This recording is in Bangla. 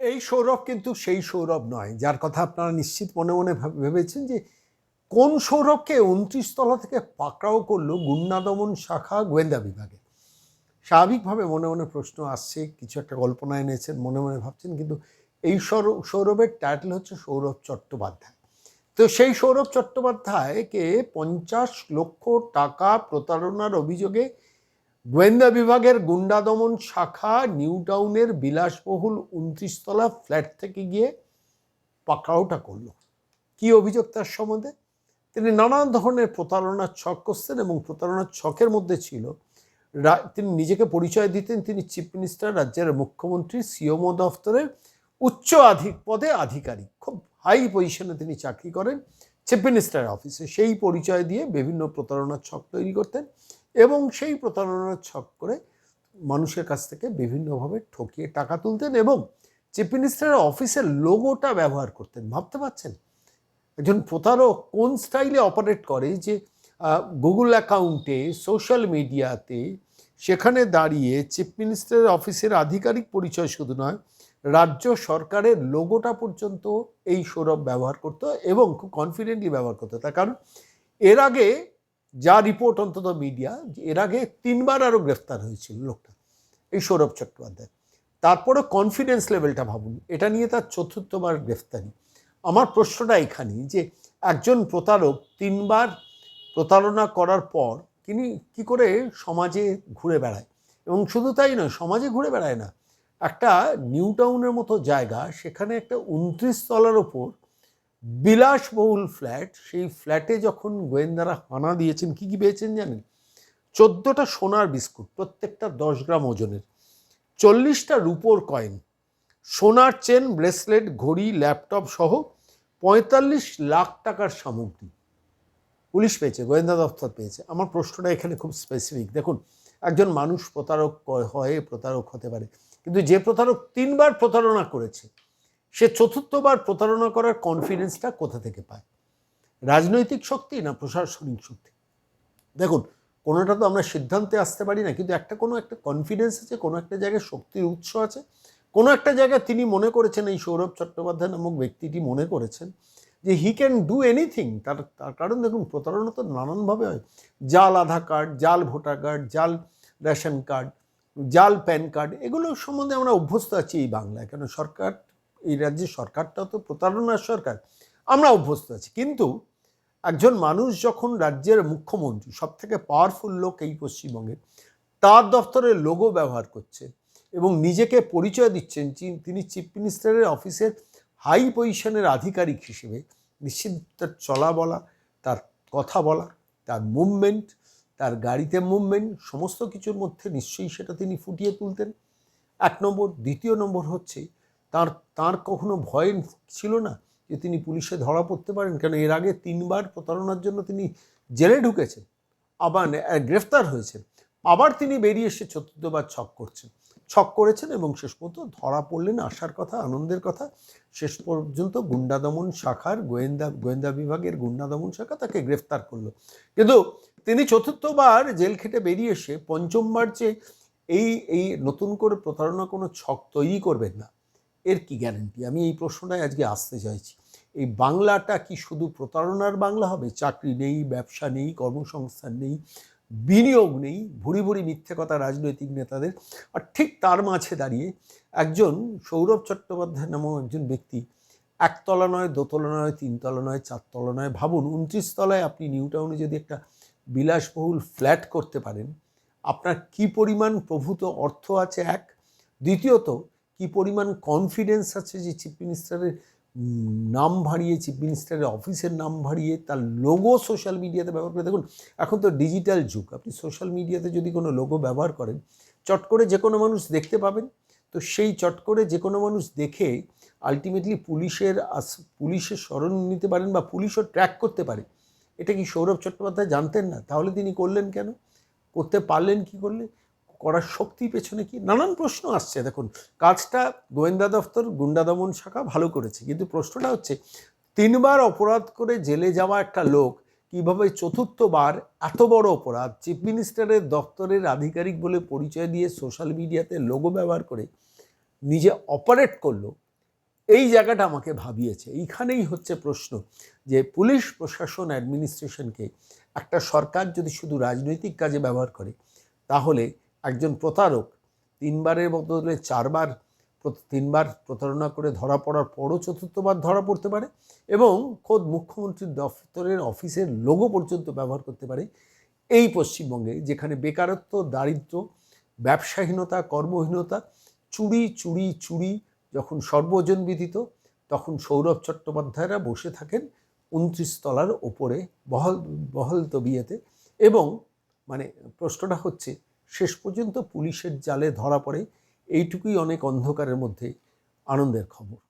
এই সৌরভ কিন্তু সেই সৌরভ নয়, যার কথা আপনারা নিশ্চিত মনে মনে ভাব- ভেবেছেন যে কোন সৌরভকে উনত্রিশ তলা থেকে পাকড়াও করল গুন্ডা দমন শাখা গোয়েন্দা বিভাগে? স্বাভাবিকভাবে মনে মনে প্রশ্ন আসছে, কিছু একটা কল্পনা এনেছেন, মনে মনে ভাবছেন, কিন্তু এই সৌরভ সৌরভের টাইটেল হচ্ছে সৌরভ চট্টোপাধ্যায়। তো সেই সৌরভ চট্টোপাধ্যায়কে পঞ্চাশ লক্ষ টাকা প্রতারণার অভিযোগে গোয়েন্দা বিভাগের গুন্ডা দমন শাখা নিউ টাউনের বিলাসবহুল উনত্রিশতলা ফ্ল্যাট থেকে গিয়ে পাকড়াওটা করল। কি অভিযোগ তার সম্বন্ধে? তিনি নানান ধরনের প্রতারণার ছক করছেন এবং প্রতারণার ছকের মধ্যে ছিল তিনি নিজেকে পরিচয় দিতেন তিনি চিফ মিনিস্টার রাজ্যের মুখ্যমন্ত্রী সিওমো দফতরের উচ্চ আধিক পদে আধিকারিক। খুব হাই পজিশনে তিনি চাকরি করেন। চিফ মিনিস্টার অফিসে সেই পরিচয় দিয়ে বিভিন্ন প্রতারণার ছক তৈরি করতেন এবং সেই প্রতারণার ছক করে মানুষের কাছ থেকে বিভিন্নভাবে ঠকিয়ে টাকা তুলতেন এবং চিফ মিনিস্টারের অফিসের লোগোটা ব্যবহার করতেন। ভাবতে পারছেন? একজন প্রতারক কোন স্টাইলে অপারেট করে যে গুগল অ্যাকাউন্টে, সোশ্যাল মিডিয়াতে, সেখানে দাঁড়িয়ে চিফ মিনিস্টারের অফিসের আধিকারিক পরিচয় শুধু নয় রাজ্য সরকারের লোগোটা পর্যন্ত এই সৌরভ ব্যবহার করতো এবং খুব কনফিডেন্টলি ব্যবহার করতো। তার কারণ, এর আগে যা রিপোর্ট অন্তত মিডিয়া এর আগে তিনবার আরও গ্রেফতার হয়েছিল লোকটা, এই সৌরভ চট্টোপাধ্যায়। তারপরে কনফিডেন্স লেভেলটা ভাবুন, এটা নিয়ে তার চতুর্থবার গ্রেফতারি। আমার প্রশ্নটা এখানেই যে একজন প্রতারক তিনবার প্রতারণা করার পর তিনি কি করে সমাজে ঘুরে বেড়ায়? এবং শুধু তাই নয়, সমাজে ঘুরে বেড়ায় না একটা নিউ টাউনের মতো জায়গা, সেখানে একটা উনত্রিশ তলার ওপর বিলাসবহুল ফ্ল্যাট। সেই ফ্ল্যাটে যখন গোয়েন্দারা হানা দিয়েছেন, কি কি পেয়েছেন জানেন? চোদ্দোটা সোনার বিস্কুট, প্রত্যেকটা দশ গ্রাম ওজনের। চল্লিশটা রুপোর কয়েন, সোনার চেন, ব্রেসলেট, ঘড়ি, ল্যাপটপ সহ পঁয়তাল্লিশ লাখ টাকার সামগ্রী। পুলিশ পেয়েছে, গোয়েন্দা দপ্তর পেয়েছে। আমার প্রশ্নটা এখানে খুব স্পেসিফিক দেখুন, একজন মানুষ প্রতারক হয়, প্রতারক হতে পারে। কিন্তু যে প্রতারক তিনবার প্রতারণা করেছে, সে চতুর্থবার প্রতারণা করার কনফিডেন্সটা কোথা থেকে পায়? রাজনৈতিক শক্তি না প্রশাসনিক শক্তি? দেখুন, কোনোটা তো আমরা সিদ্ধান্তে আসতে পারি না, কিন্তু একটা কোনো একটা কনফিডেন্স আছে, কোনো একটা জায়গায় শক্তির উৎস আছে। কোনো একটা জায়গায় তিনি মনে করেছেন, এই সৌরভ চট্টোপাধ্যায় নামক ব্যক্তিটি মনে করেছেন যে হি ক্যান ডু এনিথিং তার তার কারণ দেখুন, প্রতারণা তো নানানভাবে হয়। জাল আধার কার্ড, জাল ভোটার কার্ড, জাল রেশন কার্ড জাল, প্যান কার্ড, এগুলো সম্বন্ধে আমরা অভ্যস্ত আছি এই বাংলায়। কেন সরকার, এই রাজ্যের সরকারটা তো প্রতারণার সরকার। আমরা অভ্যস্ত আছি। কিন্তু একজন মানুষ যখন রাজ্যের মুখ্যমন্ত্রী সব থেকে পাওয়ারফুল লোক এই পশ্চিমবঙ্গে, তার দফতরের লোগো ব্যবহার করছে এবং নিজেকে পরিচয় দিচ্ছেন তিনি চিফ মিনিস্টারের অফিসের হাই পজিশনের আধিকারিক হিসেবে, নিশ্চিত তার চলা বলা, তার কথা বলা, তার মুভমেন্ট তার গাড়িতে মুভমেন্ট, সমস্ত কিছুর মধ্যে নিশ্চয়ই সেটা তিনি ফুটিয়ে তুলতেন। এক নম্বর, দ্বিতীয় নম্বর হচ্ছে, তার তার কখনো ভয় ছিল না যে তিনি পুলিশে ধরা পড়তে পারেন, কেন এর আগে তিনবার প্রতারণার জন্য তিনি জেলে ঢুকেছেন, আবার গ্রেফতার হয়েছেন, আবার তিনি বেরিয়ে এসে চতুর্থবার ছক করছেন। ছক করেছেন এবং শেষ পর্যন্ত ধরা পড়লেন আসার কথা, আনন্দের কথা। শেষ পর্যন্ত গুন্ডা দমন শাখার গোয়েন্দা গোয়েন্দা বিভাগের গুন্ডা দমন শাখা তাকে গ্রেফতার করল। কিন্তু তিনি চতুর্থবার জেল খেটে বেরিয়ে এসে পঞ্চমবার যে এই এই নতুন করে প্রতারণা কোনো ছক তৈরি করবেন না। এর কি গ্যারেন্টি আমি এই প্রশ্নটাই আজকে আসতে চাইছি। এই বাংলাটা কি শুধু প্রতারণার বাংলা হবে? চাকরি নেই, ব্যবসা নেই, কর্মসংস্থান নেই বিনিয়োগ নেই, ভুরি ভুরি মিথ্যে কথা রাজনৈতিক নেতাদের। আর ঠিক তার মাঝে দাঁড়িয়ে একজন সৌরভ চট্টোপাধ্যায় নামক একজন ব্যক্তি। একতলা নয়, দোতলা নয়, তিনতলা নয়, চারতলা নয়, ভাবুন উনত্রিশ তলায় আপনি নিউ টাউনে যদি একটা বিলাসবহুল ফ্ল্যাট করতে পারেন, আপনার কি পরিমাণ প্রভূত অর্থ আছে, এক? দ্বিতীয়ত, কি পরিমাণ কনফিডেন্স আছে যে চিফ মিনিস্টারের নাম ভারিয়ে চিফ মিনিস্টারের অফিসের নাম ভারিয়ে তার লোগো সোশ্যাল মিডিয়াতে ব্যবহার করে, দেখুন, এখন তো ডিজিটাল যুগ। আপনি সোশ্যাল মিডিয়াতে যদি কোনো লোগো ব্যবহার করেন, চট করে যে কোনো মানুষ দেখতে পাবেন। তো সেই চট করে যে কোনো মানুষ দেখে আলটিমেটলি পুলিশের পুলিশের স্মরণ নিতে পারেন বা পুলিশও ট্র্যাক করতে পারে। এটা কি সৌরভ চট্টোপাধ্যায় জানতেন না? তাহলে তিনি করলেন কেন? করতে পারলেন কি করলে? করার শক্তি পেছনে কি নানান প্রশ্ন আসছে। দেখুন, কাজটা গোয়েন্দা দফতর, গুন্ডা দমন শাখা ভালো করেছে, কিন্তু প্রশ্নটা হচ্ছে, তিনবার অপরাধ করে জেলে যাওয়া একটা লোক কীভাবে চতুর্থবার এত বড় অপরাধ, চিফ মিনিস্টারের দপ্তরের আধিকারিক বলে পরিচয় দিয়ে সোশ্যাল মিডিয়াতে লোগো ব্যবহার করে নিজে অপারেট করল, এই জায়গাটা আমাকে ভাবিয়েছে। এইখানেই হচ্ছে প্রশ্ন যে, পুলিশ প্রশাসন অ্যাডমিনিস্ট্রেশনকে একটা সরকার যদি শুধু রাজনৈতিক কাজে ব্যবহার করে, তাহলে একজন প্রতারক তিনবারের বদলে চারবার তিনবার প্রতারণা করে ধরা পড়ার পরও চতুর্থবার ধরা পড়তে পারে এবং খোদ মুখ্যমন্ত্রীর দফতরের অফিসের লোগো পর্যন্ত ব্যবহার করতে পারে এই পশ্চিমবঙ্গে, যেখানে বেকারত্ব দারিদ্র ব্যবসাহীনতা, কর্মহীনতা, চুরি চুরি চুরি যখন সর্বজন বিদিত তখন সৌরভ চট্টোপাধ্যায়রা বসে থাকেন উনত্রিশ তলার ওপরে বহল বহল তবিয়েতে এবং মানে প্রশ্নটা হচ্ছে শেষ পর্যন্ত পুলিশের জালে ধরা পড়ে এইটুকুই অনেক অন্ধকারের মধ্যে আনন্দের খবর।